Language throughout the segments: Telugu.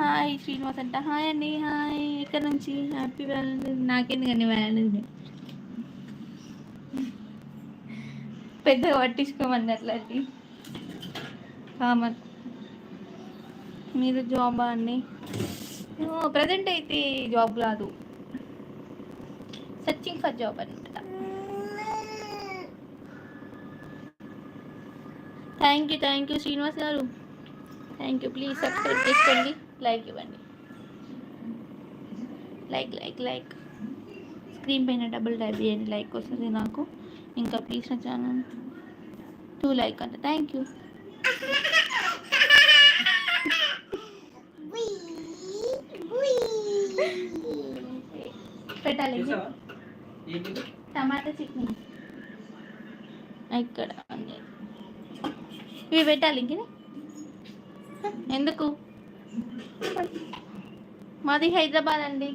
హాయ్ శ్రీనివాస్ అంట. హాయ్ అండి హాయ్. ఎక్కడి నుంచి? హ్యాపీ వ్యాలంటైన్ నాకెందుకండి వ్యాలంటైన్స్ పెద్దగా పట్టించుకోమండి అట్లాంటి కామన్ మీరు జాబా అండి? ప్రజెంట్ అయితే జాబ్ రాదు. సర్చింగ్ ఫర్ జాబ్ అనమాట thank you thank you Srinivas గారు. థ్యాంక్ యూ ప్లీజ్ సబ్స్క్రైబ్ చేసుకోండి లైక్ ఇవ్వండి. Like like like. స్క్రీన్ పైన డబుల్ టైప్ చేయండి లైక్ వస్తుంది నాకు. ఇంకా ప్లీజ్ నా ఛానల్ టూ లైక్ అంట థ్యాంక్ యూ పెట్టాలి. టమాటా చట్నీ. ఇక్కడ ఇవి పెట్టాలి ఇంక ఎందుకు? మాది హైదరాబాద్ అండి.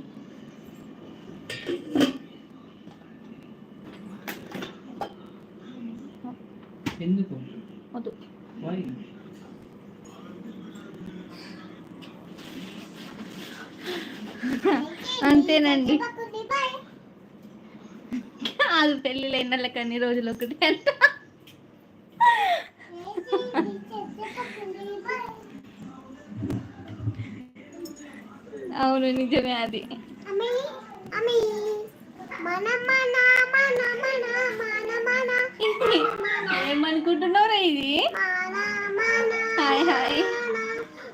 ఎందుకు? వద్దు. Why? అంతేనండి. అది పెళ్ళి లేని వాళ్ళకి అన్ని రోజులు ఒకటి అంట. అవును నిజమే అది. ఏమనుకుంటున్నారా ఇది? Hi hi.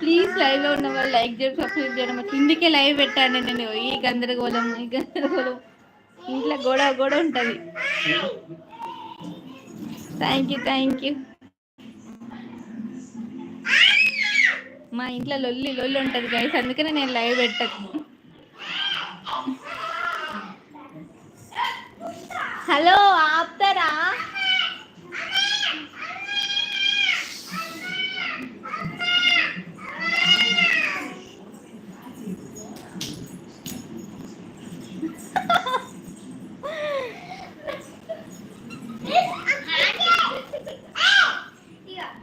ప్లీజ్ లైవ్లో ఉన్న వాళ్ళు లైక్ చేయడం సబ్స్క్రైబ్ చేయడం ఇందుకే లైవ్ పెట్టాను నేను ఈ గందరగోళం ఈ గందరగోళం. ఇంట్లో గొడవ గొడవ ఉంటుంది. థ్యాంక్ యూ థ్యాంక్ యూ మా ఇంట్లో లొల్లి లొల్లి ఉంటుంది గైస్ అందుకనే నేను లైవ్ పెట్టకు హలో ఆపుతారా?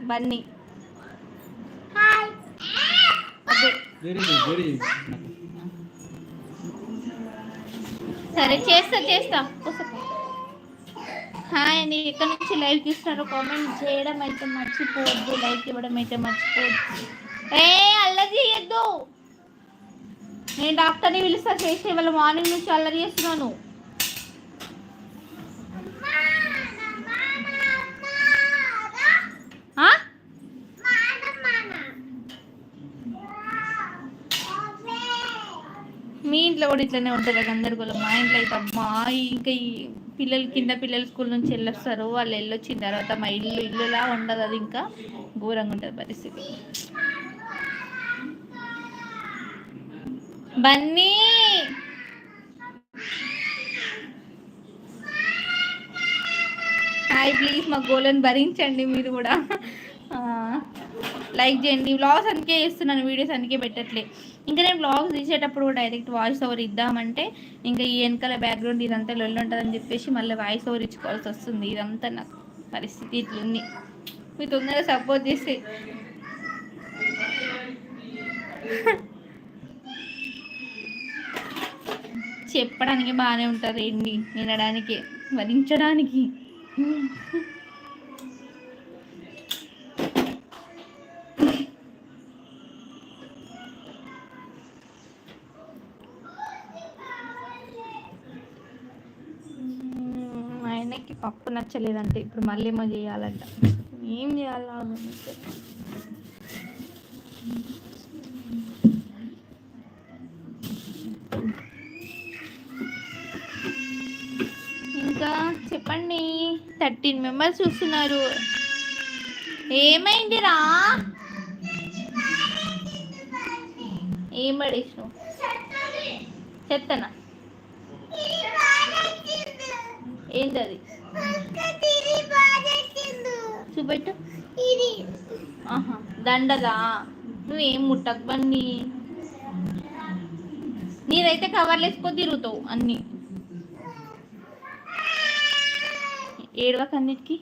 బన్నీ. సరే చేస్తా చేస్తా. హాయ్ అండి ఎక్కడి నుంచి లైవ్ చూస్తున్నారు కామెంట్ చేయడం అయితే మర్చిపోవద్దు. లైక్ ఇవ్వడం అయితే మర్చిపోవద్దు. ఏ అల్లరి చేయొద్దు. నేను డాక్టర్ని పిలుస్తా చేసి వాళ్ళ మార్నింగ్ నుంచి అల్లరి చేస్తున్నాను. మీ ఇంట్లో కూడా ఇట్లనే ఉంటుంది గందరగోళం. మా ఇంట్లో అయితే అమ్మా ఇంకా ఈ పిల్లలు కింద పిల్లలు స్కూల్ నుంచి వెళ్ళొస్తారు. వాళ్ళు వెళ్ళొచ్చిన తర్వాత మా ఇల్లు ఇల్లులా ఉండదు అది ఇంకా. ఘోరంగా ఉంటుంది పరిస్థితి. బన్నీ! హాయ్ ప్లీజ్ మా గోలను భరించండి మీరు కూడా. లైక్ చేయండి. వ్లాగ్స్ అందుకే చేస్తున్నాను. వీడియోస్ అందుకే పెట్టట్లే. ఇంకా నేను వ్లాగ్స్ తీసేటప్పుడు కూడా డైరెక్ట్ వాయిస్ ఓవర్ ఇద్దామంటే ఇంకా ఈ వెనకాల బ్యాక్గ్రౌండ్ ఇదంతా లొల్లి ఉంటుందని చెప్పేసి మళ్ళీ వాయిస్ ఓవర్ ఇచ్చుకోవాల్సి వస్తుంది. ఇదంతా నాకు పరిస్థితి ఇట్లుంది. మీరు తొందరగా సపోర్ట్ చేసి చెప్పడానికి బాగానే ఉంటారు ఏంటి? వినడానికి. వరించడానికి అన్నయ్యకి పప్పు నచ్చలేదంటే ఇప్పుడు మళ్ళీ ఏమో చేయాలంట. ఏం చేయాలా ఇంకా చెప్పండి థర్టీన్ మెంబర్స్ చూస్తున్నారు. ఏమైందిరా? ఏం పడేసినావు? చెత్తనా? ఏంటది? చూపెట్టు. ఆహా దండలా? నువ్వేం ముట్టకు బండి నీదైతే కవర్లు వేసుకో తిరుగుతావు అన్ని. ఏడవకు అన్నిటికీ?